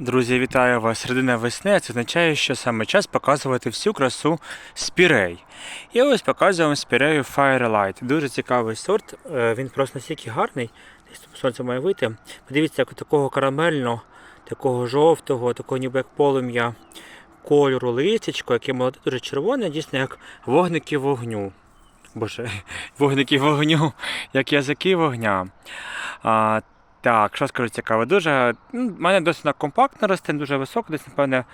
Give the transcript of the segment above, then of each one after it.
Друзі, вітаю вас! Середина весни, це означає, що саме час показувати всю красу спірей. І ось показуємо спірею Firelight. Дуже цікавий сорт. е, Він просто настільки гарний. Десь сонце має вийти. Подивіться, як такого карамельного, такого жовтого, такого ніби як полум'я кольору листячко, яке молоде, дуже червоне, дійсно як вогники вогню. Боже, вогники вогню, як язики вогня. А, так, що скажу цікаво, дуже. Ну, в мене досить компактно росте, дуже високо, десь, напевне,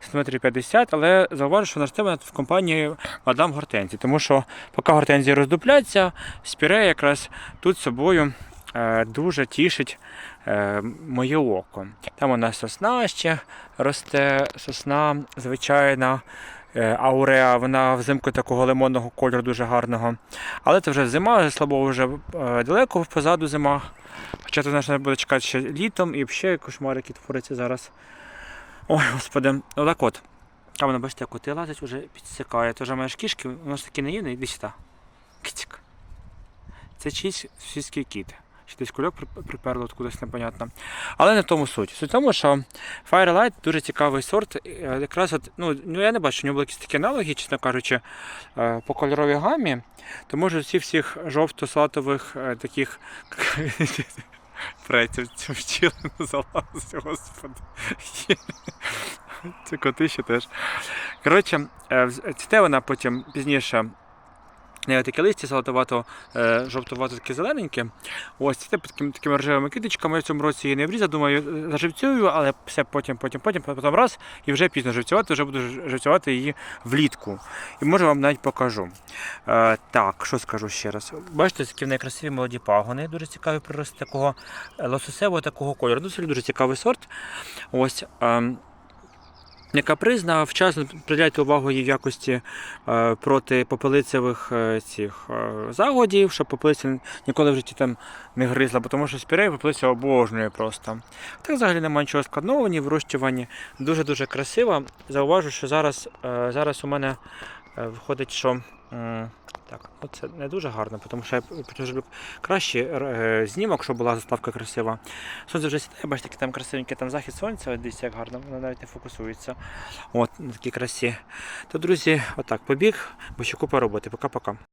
сантиметрів 50, але зауважу, що вона в компанії Мадам Гортензії, тому що поки гортензії роздупляться, спірея якраз тут собою е, дуже тішить е, моє око. Там у нас сосна ще росте, сосна звичайна. Е, Ауреа, вона взимку такого лимонного кольору дуже гарного. Але це вже зима, слабо вже е, далеко позаду зима. Хоча тут наша буде чекати ще літом і ще кошмар, який твориться зараз. Ой, господи, ну так от. Там воно, бачите, коти лазять, вже підсикає. То вже маєш кішки, воно ж таки наївне, іди сюди. Кицьк. Це чийсь сільський кіт. Ще десь кульок приперло кудись непонятно. Але не в тому суть. Суть в тому, що Firelight дуже цікавий сорт. е, Якраз от, ну, ну я не бачу, у нього були якісь такі аналоги, чесно кажучи, е, по кольоровій гамі. Тому що всі всіх жовто-салатових е, таких цю вчилину залазить, господи. Це коти ще теж. Коротше, цвіте вона потім пізніше. Не таке листя салатовато, е, жовтувато таке зелененьке. Ось це такими, такими рожевими китичками. Я в цьому році її не обрізав, думаю, заживцюю, але все потім, потім, потім, потім раз, і вже пізно живцювати, вже буду живцювати її влітку. І може вам навіть покажу. Е, так, що скажу ще раз. Бачите, які в неї красиві молоді пагони, дуже цікавий прирост такого е, лососевого такого кольору. Дуже, дуже цікавий сорт. Ось. ем, не капризна, вчасно приділяйте увагу її в якості е, проти попелицевих е, цих е, загодів, щоб попелиця ніколи в житті там не гризла, бо тому що спірей попелиця обожнює просто. Так взагалі немає нічого складного, ні вирощування. Дуже-дуже красиво. Зауважу, що зараз, зараз у мене виходить, що. Так, ну це не дуже гарно, тому що я люблю краще е, знімок, щоб була заставка красива. Сонце вже сідає, бачите, який там красивенький там захід сонця, дивіться, як гарно, воно навіть не фокусується. От, на такій красі. То, друзі, отак, побіг, бо ще купа роботи. Пока-пока.